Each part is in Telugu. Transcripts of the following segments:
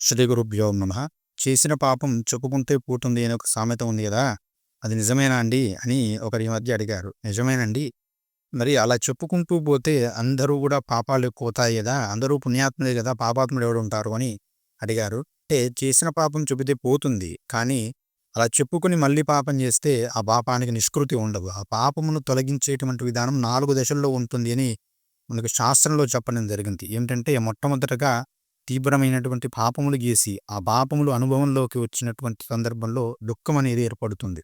శ్రీ గురుభ్యో నమ. చేసిన పాపం చెప్పుకుంటే పోతుంది అని ఒక సామెత ఉంది కదా? అది నిజమేనా అండి? అని ఒకరి మధ్య అడిగారు. నిజమేనండి. మరి అలా చెప్పుకుంటూ పోతే అందరూ కూడా పాపాలు ఎక్కువతాయి కదా? అందరూ పుణ్యాత్ములే కదా? పాపాత్ములు ఎవడు ఉంటారు అని అడిగారు. అంటే చేసిన పాపం చెబితే పోతుంది. కానీ అలా చెప్పుకుని మళ్ళీ పాపం చేస్తే ఆ పాపానికి నిష్కృతి ఉండదు. ఆ పాపమును తొలగించేటువంటి విధానం నాలుగు దశల్లో ఉంటుంది అని మనకు శాస్త్రంలో చెప్పడం జరిగింది. ఏంటంటే మొట్టమొదటగా తీవ్రమైనటువంటి పాపములు గీసి ఆ పాపములు అనుభవంలోకి వచ్చినటువంటి సందర్భంలో దుఃఖం అనేది ఏర్పడుతుంది.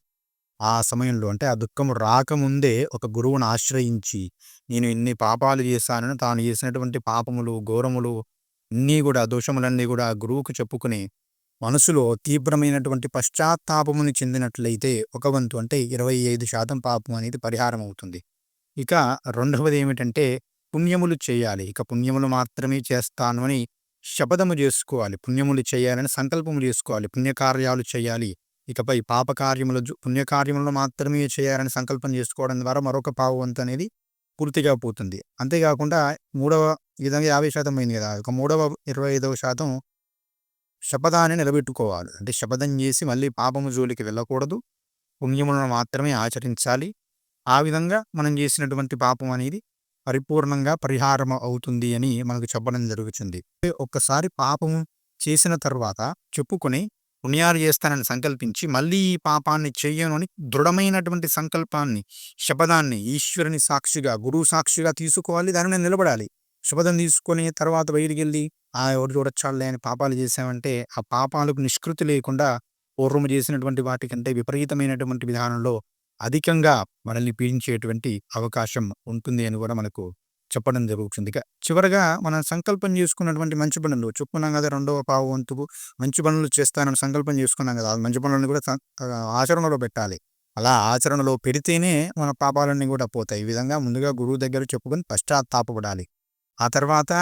ఆ సమయంలో అంటే ఆ దుఃఖము రాకముందే ఒక గురువును ఆశ్రయించి నేను ఇన్ని పాపాలు చేశానని తాను చేసినటువంటి పాపములు ఘోరములు అన్నీ కూడా దోషములన్నీ కూడా ఆ గురువుకు చెప్పుకుని మనసులో తీవ్రమైనటువంటి పశ్చాత్తాపముని చెందినట్లయితే ఒక వంతు అంటే ఇరవై ఐదు శాతం పాపం అనేది పరిహారం అవుతుంది. ఇక రెండవది ఏమిటంటే పుణ్యములు చేయాలి. ఇక పుణ్యములు మాత్రమే చేస్తాను అని శపథము చేసుకోవాలి. పుణ్యములు చేయాలని సంకల్పము చేసుకోవాలి. పుణ్యకార్యాలు చేయాలి. ఇకపై పాపకార్యములు పుణ్యకార్యములు మాత్రమే చేయాలని సంకల్పం చేసుకోవడం ద్వారా మరొక పావు అనేది పూర్తిగా పోతుంది. అంతేకాకుండా మూడవ విధంగా యాభై శాతం అయింది కదా! ఒక మూడవ ఇరవై ఐదవ శాతం శపథాన్ని నిలబెట్టుకోవాలి. అంటే శపథం చేసి మళ్ళీ పాపము జోలికి వెళ్ళకూడదు. పుణ్యములను మాత్రమే ఆచరించాలి. ఆ విధంగా మనం చేసినటువంటి పాపం అనేది పరిపూర్ణంగా పరిహారం అవుతుంది అని మనకు చెప్పడం జరుగుతుంది. ఒక్కసారి పాపం చేసిన తర్వాత చెప్పుకొని పుణ్యాలు చేస్తానని సంకల్పించి మళ్ళీ ఈ పాపాన్ని చేయను అని దృఢమైనటువంటి సంకల్పాన్ని శపథాన్ని ఈశ్వరుని సాక్షిగా గురువు సాక్షిగా తీసుకోవాలి దానిని నిలబడాలి. శుభదం తీసుకొని తర్వాత బయటికి వెళ్ళి ఆ ఎవరు చూడొచ్చాలే అని పాపాలు చేసామంటే ఆ పాపాలకు నిష్కృతి లేకుండా పూర్వం చేసినటువంటి వాటికంటే విపరీతమైనటువంటి విధానంలో అధికంగా మనల్ని పీడించేటువంటి అవకాశం ఉంటుంది అని కూడా మనకు చెప్పడం జరుగుతుంది ఇక చివరగా మనం సంకల్పం చేసుకున్నటువంటి మంచి పనులు చెప్పుకున్నాం కదా రెండవ పావు వంతుకు మంచి పనులు చేస్తానని సంకల్పం చేసుకున్నాం కదా మంచి పనులను కూడా ఆచరణలో పెట్టాలి. అలా ఆచరణలో పెడితేనే మన పాపాలన్నీ కూడా పోతాయి. ఈ విధంగా ముందుగా గురువు దగ్గర చెప్పుకొని పశ్చాత్తాపడాలి ఆ తర్వాత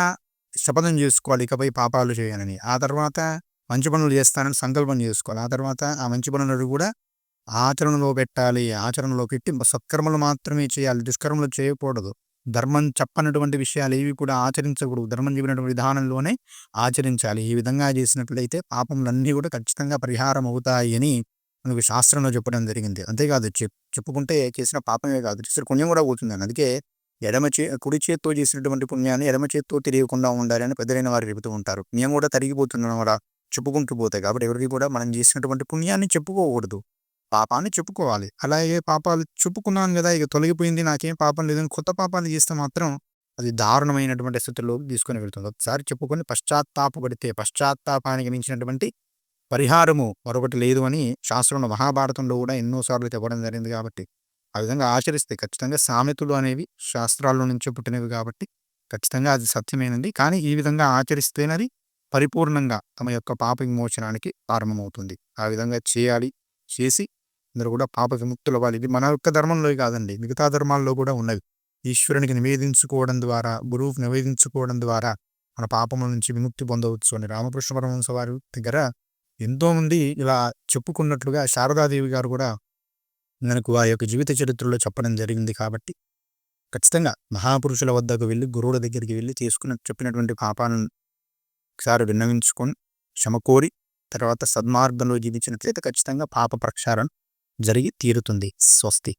శపథం చేసుకోవాలి ఇకపై పాపాలు చేయాలని ఆ తర్వాత మంచి పనులు చేస్తానని సంకల్పం చేసుకోవాలి. ఆ తర్వాత ఆ మంచి పనులను కూడా ఆచరణలో పెట్టాలి. ఆచరణలో పెట్టి సత్కర్మలు మాత్రమే చేయాలి. దుష్కర్మలు చేయకూడదు. ధర్మం చెప్పనటువంటి విషయాలు ఏవి కూడా ఆచరించకూడదు. ధర్మం చెప్పినటువంటి విధానంలోనే ఆచరించాలి. ఈ విధంగా చేసినట్లయితే పాపములన్నీ కూడా ఖచ్చితంగా పరిహారం అవుతాయి అని మనకు శాస్త్రంలో చెప్పడం జరిగింది. అంతేకాదు చెప్పుకుంటే చేసిన పాపమే కాదు. చేసిన పుణ్యం కూడా పోతుందని. అందుకే ఎడమ చే కుడి చేత్తో చేసినటువంటి పుణ్యాన్ని ఎడమ చేత్తో తెలియకుండా ఉండాలి అని పెద్దలైన వారు చెబుతూ ఉంటారు. పుణ్యం కూడా తరిగిపోతుంది కూడా చెప్పుకుంటూ పోతాయి కాబట్టి ఎవరికి కూడా మనం చేసినటువంటి పుణ్యాన్ని చెప్పుకోకూడదు. పాపాన్ని చెప్పుకోవాలి. అలాగే పాపాలు చెప్పుకున్నాను కదా! ఇక తొలగిపోయింది నాకేం పాపం లేదని కొత్త పాపాలు చేస్తే మాత్రం అది దారుణమైనటువంటి స్థితిలోకి తీసుకొని వెళ్తుంది. ఒకసారి చెప్పుకొని పశ్చాత్తాపడితే పశ్చాత్తాపానికి మించినటువంటి పరిహారము మరొకటి లేదు అని శాస్త్రంలో మహాభారతంలో కూడా ఎన్నోసార్లు చెప్పడం జరిగింది కాబట్టి ఆ విధంగా ఆచరిస్తే ఖచ్చితంగా సామెతలు అనేవి శాస్త్రాల్లో నుంచి పుట్టినవి కాబట్టి ఖచ్చితంగా అది సత్యమేనండి. కానీ ఈ విధంగా ఆచరిస్తేనది పరిపూర్ణంగా తమ యొక్క పాప విమోచనానికి ప్రారంభమవుతుంది ఆ విధంగా చేయాలి. చేసి అందరూ కూడా పాప విముక్తులు అవ్వాలి. ఇది మన యొక్క ధర్మంలో కాదండి. మిగతా ధర్మాల్లో కూడా ఉన్నవి. ఈశ్వరునికి నివేదించుకోవడం ద్వారా గురువుకు నివేదించుకోవడం ద్వారా మన పాపముల నుంచి విముక్తి పొందవచ్చు అని రామకృష్ణ పరమహంస వారి దగ్గర ఎంతోమంది ఇలా చెప్పుకున్నట్లుగా శారదాదేవి గారు కూడా మనకు ఆ యొక్క జీవిత చరిత్రలో చెప్పడం జరిగింది కాబట్టి ఖచ్చితంగా మహాపురుషుల వద్దకు వెళ్ళి గురువుల దగ్గరికి వెళ్ళి తీసుకున్న చెప్పినటువంటి పాపాలను ఒకసారి విన్నవించుకొని క్షమకోరి తర్వాత సద్మార్గంలో జీవించినట్లయితే ఖచ్చితంగా పాప ప్రక్షాళన జరిగి తీరుతుంది. స్వస్తి.